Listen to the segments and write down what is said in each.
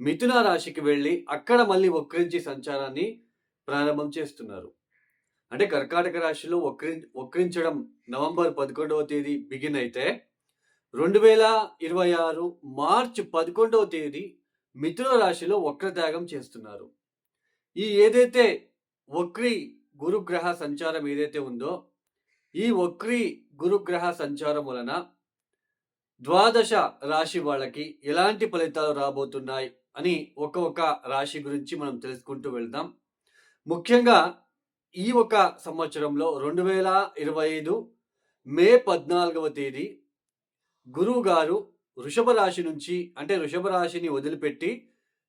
మిథున రాశికి వెళ్ళి అక్కడ మళ్ళీ వక్రించి సంచారాన్ని ప్రారంభం చేస్తున్నారు. అంటే కర్కాటక రాశిలో వక్రి వక్రించడం నవంబర్ పదకొండవ తేదీ బిగిన్ అయితే రెండు వేల ఇరవై ఆరు మార్చ్ పదకొండవ తేదీ మిథున రాశిలో వక్రత్యాగం చేస్తున్నారు. ఈ ఏదైతే వక్రి గురుగ్రహ సంచారం ఏదైతే ఉందో ఈ వక్రి గురుగ్రహ సంచారం వలన ద్వాదశ రాశి వాళ్ళకి ఎలాంటి ఫలితాలు రాబోతున్నాయి అని ఒక్కొక్క రాశి గురించి మనం తెలుసుకుంటూ వెళ్దాం. ముఖ్యంగా ఈ ఒక సంవత్సరంలో రెండు వేల ఇరవై ఐదు మే పద్నాలుగవ తేదీ గురువు గారు వృషభ రాశి నుంచి అంటే వృషభ రాశిని వదిలిపెట్టి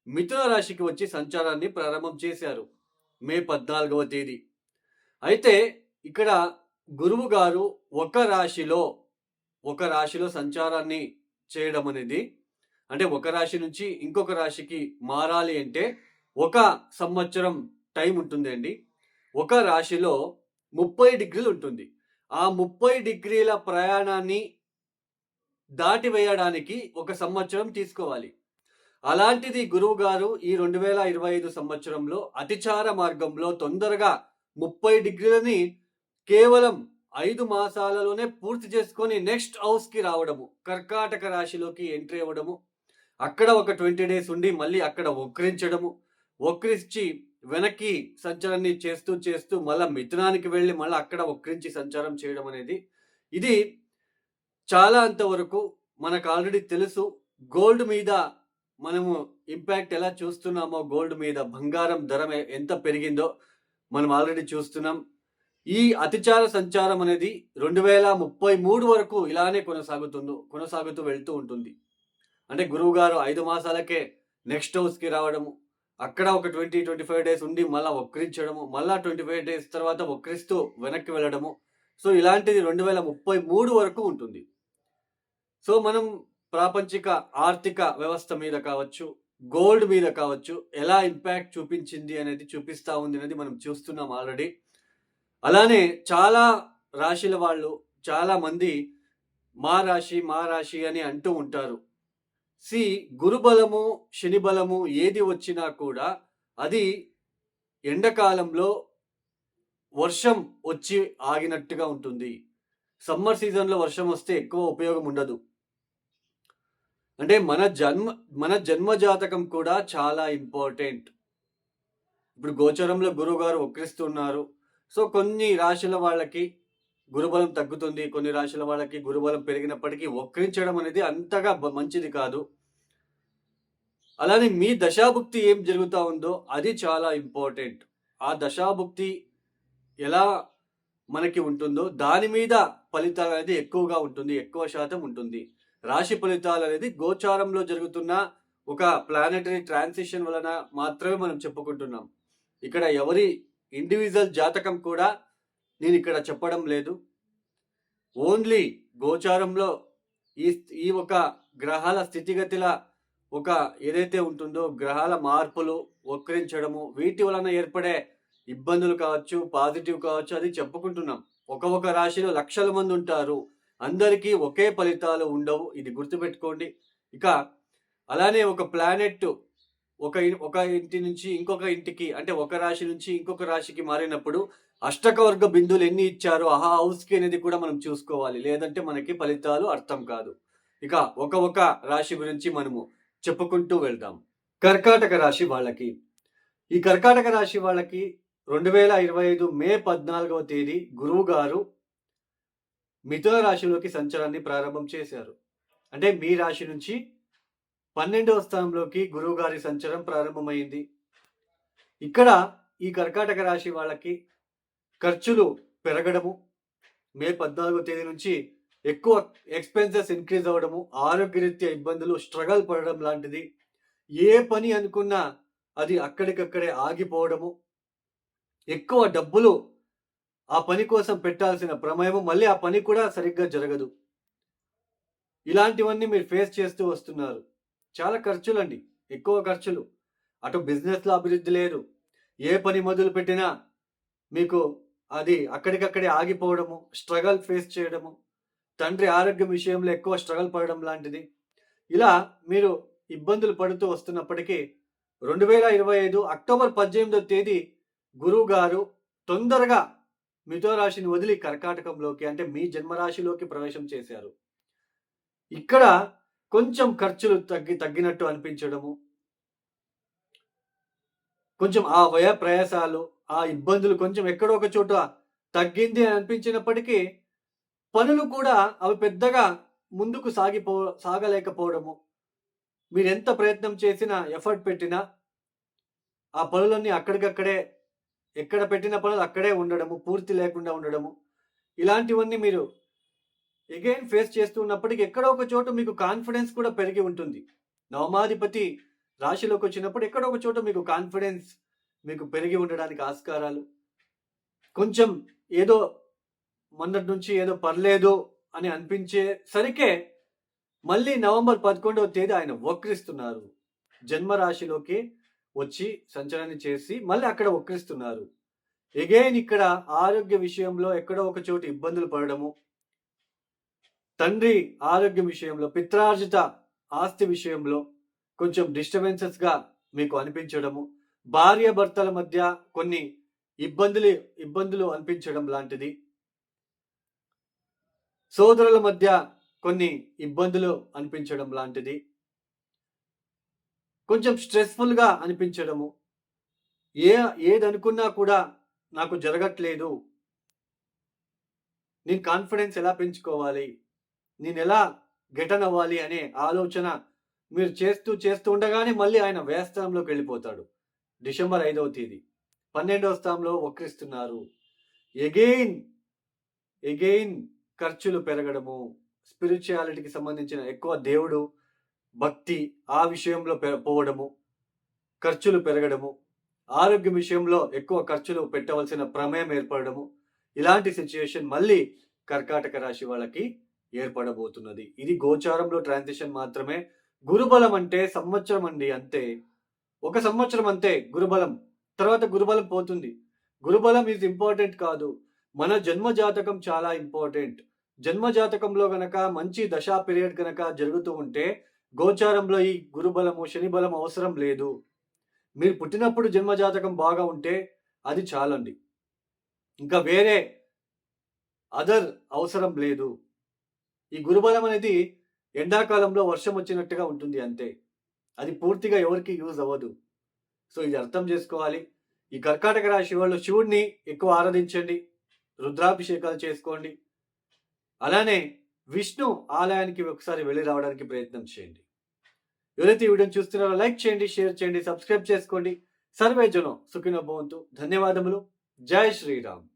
మిథున రాశికి వచ్చి సంచారాన్ని ప్రారంభం చేశారు మే పద్నాలుగవ తేదీ. అయితే ఇక్కడ గురువు గారు ఒక రాశిలో ఒక రాశిలో సంచారాన్ని చేయడం అనేది అంటే ఒక రాశి నుంచి ఇంకొక రాశికి మారాలి అంటే ఒక సంవత్సరం టైం ఉంటుందండి ఒక రాశిలో ముప్పై డిగ్రీలు ఉంటుంది. ఆ ముప్పై డిగ్రీల ప్రయాణాన్ని దాటి వేయడానికి ఒక సంవత్సరం తీసుకోవాలి. అలాంటిది గురువు గారు ఈ రెండు వేల ఇరవై ఐదు సంవత్సరంలో అతిచార మార్గంలో తొందరగా ముప్పై డిగ్రీలని కేవలం ఐదు మాసాలలోనే పూర్తి చేసుకొని నెక్స్ట్ హౌస్కి రావడము కర్కాటక రాశిలోకి ఎంట్రీ అవ్వడము అక్కడ ఒక ట్వంటీ డేస్ ఉండి మళ్ళీ అక్కడ వక్రించడము. వక్రించి వెనక్కి సంచారాన్ని చేస్తూ చేస్తూ మళ్ళీ మిథునానికి వెళ్ళి మళ్ళీ అక్కడ వక్రించి సంచారం చేయడం అనేది. ఇది చాలా అంతవరకు మనకు ఆల్రెడీ తెలుసు. గోల్డ్ మీద మనము ఇంపాక్ట్ ఎలా చూస్తున్నామో గోల్డ్ మీద బంగారం ధర ఎంత పెరిగిందో మనం ఆల్రెడీ చూస్తున్నాం. ఈ అతిచార సంచారం అనేది రెండు వేల ముప్పై మూడు వరకు ఇలానే కొనసాగుతుందో కొనసాగుతూ వెళ్తూ ఉంటుంది. అంటే గురువు గారు ఐదు మాసాలకే నెక్స్ట్ హౌస్కి రావడము అక్కడ ఒక ట్వంటీ ట్వంటీ ఫైవ్ డేస్ ఉండి మళ్ళీ వక్రించడము మళ్ళీ ట్వంటీ ఫైవ్ డేస్ తర్వాత వక్రిస్తూ వెనక్కి వెళ్ళడము. సో ఇలాంటిది రెండు వేల ముప్పై మూడు వరకు ఉంటుంది. సో మనం ప్రాపంచిక ఆర్థిక వ్యవస్థ మీద కావచ్చు గోల్డ్ మీద కావచ్చు ఎలా ఇంపాక్ట్ చూపించింది అనేది చూపిస్తూ ఉంది అనేది మనం చూస్తున్నాం ఆల్రెడీ. అలానే చాలా రాశిల వాళ్ళు చాలా మంది మా రాశి మా రాశి అని అంటూ ఉంటారు. సి గురుబలము శని బలము ఏది వచ్చినా కూడా అది ఎండాకాలంలో వర్షం వచ్చి ఆగినట్టుగా ఉంటుంది. సమ్మర్ సీజన్లో వర్షం వస్తే ఎక్కువ ఉపయోగం ఉండదు. అంటే మన జన్మ మన జన్మ జాతకం కూడా చాలా ఇంపార్టెంట్. ఇప్పుడు గోచరంలో గురువుగారు వక్రిస్తున్నారు. సో కొన్ని రాశుల వాళ్ళకి గురుబలం తగ్గుతుంది. కొన్ని రాశుల వాళ్ళకి గురుబలం పెరిగినప్పటికీ వక్రించడం అనేది అంతగా మంచిది కాదు. అలానే మీ దశాభుక్తి ఏం జరుగుతూ ఉందో అది చాలా ఇంపార్టెంట్. ఆ దశాభుక్తి ఎలా మనకి ఉంటుందో దాని మీద ఫలితాలు అనేది ఎక్కువగా ఉంటుంది. ఎక్కువ శాతం ఉంటుంది. రాశి ఫలితాలు అనేది గోచారంలో జరుగుతున్న ఒక ప్లానటరీ ట్రాన్సిషన్ వలన మాత్రమే మనం చెప్పుకుంటున్నాం. ఇక్కడ ఎవరి ఇండివిజువల్ జాతకం కూడా నేను ఇక్కడ చెప్పడం లేదు. ఓన్లీ గోచారంలో ఈ ఈ ఒక గ్రహాల స్థితిగతిల ఒక ఏదైతే ఉంటుందో గ్రహాల మార్పులు వక్రించడము వీటి వలన ఏర్పడే ఇబ్బందులు కావచ్చు పాజిటివ్ కావచ్చు అది చెప్పుకుంటున్నాం. ఒక ఒక రాశిలో లక్షల మంది ఉంటారు. అందరికీ ఒకే ఫలితాలు ఉండవు. ఇది గుర్తుపెట్టుకోండి. ఇక అలానే ఒక ప్లానెట్ ఒక ఒక ఇంటి నుంచి ఇంకొక ఇంటికి అంటే ఒక రాశి నుంచి ఇంకొక రాశికి మారినప్పుడు అష్టకవర్గ బిందువులు ఎన్ని ఇచ్చారో ఆ హౌస్కి అనేది కూడా మనం చూసుకోవాలి. లేదంటే మనకి ఫలితాలు అర్థం కాదు. ఇక ఒక ఒక రాశి గురించి మనము చెప్పుకుంటూ వెళ్దాం. కర్కాటక రాశి వాళ్ళకి. ఈ కర్కాటక రాశి వాళ్ళకి రెండు వేల ఇరవై ఐదు మే పద్నాలుగవ తేదీ గురువు గారు మిథున రాశిలోకి సంచారాన్ని ప్రారంభం చేశారు. అంటే మీ రాశి నుంచి పన్నెండవ స్థానంలోకి గురువు గారి సంచారం ప్రారంభమైంది. ఇక్కడ ఈ కర్కాటక రాశి వాళ్ళకి ఖర్చులు పెరగడము. మే పద్నాలుగో తేదీ నుంచి ఎక్కువ ఎక్స్పెన్సెస్ ఇంక్రీజ్ అవ్వడము ఆరోగ్యరీత్యా ఇబ్బందులు స్ట్రగల్ పడడం లాంటిది. ఏ పని అనుకున్నా అది అక్కడికక్కడే ఆగిపోవడము. ఎక్కువ డబ్బులు ఆ పని కోసం పెట్టాల్సిన ప్రమేయము మళ్ళీ ఆ పని కూడా సరిగ్గా జరగదు. ఇలాంటివన్నీ మీరు ఫేస్ చేస్తూ వస్తున్నారు. చాలా ఖర్చులండి. ఎక్కువ ఖర్చులు. అటు బిజినెస్లో అభివృద్ధి లేదు. ఏ పని మొదలు పెట్టినా మీకు అది అక్కడికక్కడే ఆగిపోవడము స్ట్రగల్ ఫేస్ చేయడము తండ్రి ఆరోగ్యం విషయంలో ఎక్కువ స్ట్రగల్ పడడం లాంటిది. ఇలా మీరు ఇబ్బందులు పడుతూ వస్తున్నప్పటికీ రెండు వేల ఇరవై ఐదు అక్టోబర్ పద్దెనిమిదో తేదీ గురువు గారు తొందరగా మిథో రాశిని వదిలి కర్కాటకంలోకి అంటే మీ జన్మరాశిలోకి ప్రవేశం చేశారు. ఇక్కడ కొంచెం ఖర్చులు తగ్గి తగ్గినట్టు అనిపించడము కొంచెం ఆ వయ ప్రయాసాలు ఆ ఇబ్బందులు కొంచెం ఎక్కడో ఒక చోట తగ్గింది అని అనిపించినప్పటికీ పనులు కూడా అవి పెద్దగా ముందుకు సాగిపో సాగలేకపోవడము. మీరు ఎంత ప్రయత్నం చేసినా ఎఫర్ట్ పెట్టినా ఆ పనులన్నీ అక్కడికక్కడే ఎక్కడ పెట్టిన పనులు అక్కడే ఉండడము పూర్తి లేకుండా ఉండడము. ఇలాంటివన్నీ మీరు ఎగైన్ ఫేస్ చేస్తున్నప్పటికీ ఎక్కడో ఒక చోట మీకు కాన్ఫిడెన్స్ కూడా పెరిగి ఉంటుంది. నవమాధిపతి రాశిలోకి వచ్చినప్పుడు ఎక్కడో ఒక చోట మీకు కాన్ఫిడెన్స్ మీకు పెరిగి ఉండడానికి ఆస్కారాలు. కొంచెం ఏదో మొన్నటి నుంచి ఏదో పర్లేదు అని అనిపించే సరికే మళ్ళీ నవంబర్ పదకొండవ తేదీ ఆయన వక్రిస్తున్నారు. జన్మరాశిలోకి వచ్చి సంచలనం చేసి మళ్ళీ అక్కడ వక్రిస్తున్నారు. ఎగైన్ ఇక్కడ ఆరోగ్య విషయంలో ఎక్కడో ఒక చోటు ఇబ్బందులు పడడము. తండ్రి ఆరోగ్యం విషయంలో పిత్రార్జిత ఆస్తి విషయంలో కొంచెం డిస్టర్బెన్సెస్గా మీకు అనిపించడము. భార్య భర్తల మధ్య కొన్ని ఇబ్బందులు ఇబ్బందులు అనిపించడం లాంటిది. సోదరుల మధ్య కొన్ని ఇబ్బందులు అనిపించడం లాంటిది. కొంచెం స్ట్రెస్ఫుల్గా అనిపించడము. ఏ ఏదనుకున్నా కూడా నాకు జరగట్లేదు. నేను కాన్ఫిడెన్స్ ఎలా పెంచుకోవాలి? నేను ఎలా గెటన్ అవ్వాలి అనే ఆలోచన మీరు చేస్తూ చేస్తూ ఉండగానే మళ్ళీ ఆయన వ్యయస్థానంలోకి వెళ్ళిపోతాడు. డిసెంబర్ ఐదవ తేదీ. పన్నెండవ స్థానంలో వక్రిస్తున్నారు. ఎగెయిన్ ఎగెయిన్ ఖర్చులు పెరగడము స్పిరిచువాలిటీకి సంబంధించిన ఎక్కువ దేవుడు భక్తి ఆ విషయంలో పె- పోవడము ఖర్చులు పెరగడము ఆరోగ్యం విషయంలో ఎక్కువ ఖర్చులు పెట్టవలసిన ప్రమేయం ఏర్పడము ఇలాంటి సిచ్యుయేషన్ మళ్ళీ కర్కాటక రాశి వాళ్ళకి ఏర్పడబోతున్నది. ఇది గోచారంలో ట్రాన్సిషన్ మాత్రమే. గురుబలం అంటే సంవత్సరం అండి అంతే. ఒక సంవత్సరం అంతే గురుబలం. తర్వాత గురుబలం పోతుంది. గురుబలం ఈజ్ ఇంపార్టెంట్ కాదు. మన జన్మ జాతకం చాలా ఇంపార్టెంట్ జన్మ జాతకంలో గనక మంచి దశా పీరియడ్ గనక జరుగుతూ ఉంటే గోచారంలో ఈ గురుబలము శని బలం అవసరం లేదు. మీరు పుట్టినప్పుడు జన్మ జాతకం బాగా ఉంటే అది చాలండి. ఇంకా వేరే అదర్ అవసరం లేదు. ఈ గురుబలం అనేది ఎండాకాలంలో వర్షం వచ్చినట్టుగా ఉంటుంది అంతే. అది పూర్తిగా ఎవరికి యూజ్ అవ్వదు. సో ఇది అర్థం చేసుకోవాలి. ఈ కర్కాటక రాశి వాళ్ళు శివుడిని ఎక్కువ ఆరాధించండి. రుద్రాభిషేకాలు చేసుకోండి. అలానే విష్ణు ఆలయానికి ఒకసారి వెళ్ళి రావడానికి ప్రయత్నం చేయండి. ఎవరైతే ఈ వీడియోని చూస్తున్నారో లైక్ చేయండి షేర్ చేయండి సబ్స్క్రైబ్ చేసుకోండి. సర్వే జనం సుఖినో భవంతు. ధన్యవాదములు. జై శ్రీరామ్.